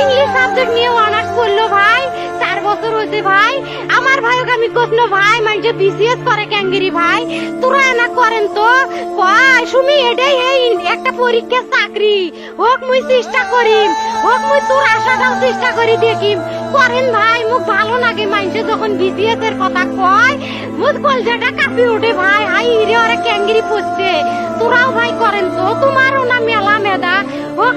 English subject নিয়ে honours করল ভাই, চার বছর হয়েছে ভাই। আমার ভাইকে আমি কখনো ভাই মানে বিসিএস করে ক্যাঙ্গেরি ভাই, তোরা না করেন তো। কয় সুমি, এটাই এই একটা পরীক্ষা চাকরি। হোক মুই চেষ্টা করিম, হোক মুই তোর আশাটাও চেষ্টা করি দেখিম। করেন ভাই, মুখ ভালো লাগে মানুষে যখন বিসিএস এর কথা কয়, মুখ কলজাটা কাঁপি ওঠে ভাই। হাই রে ওরা, ক্যাঙ্গেরি পড়ছে। তোরাও ভাই করেন তো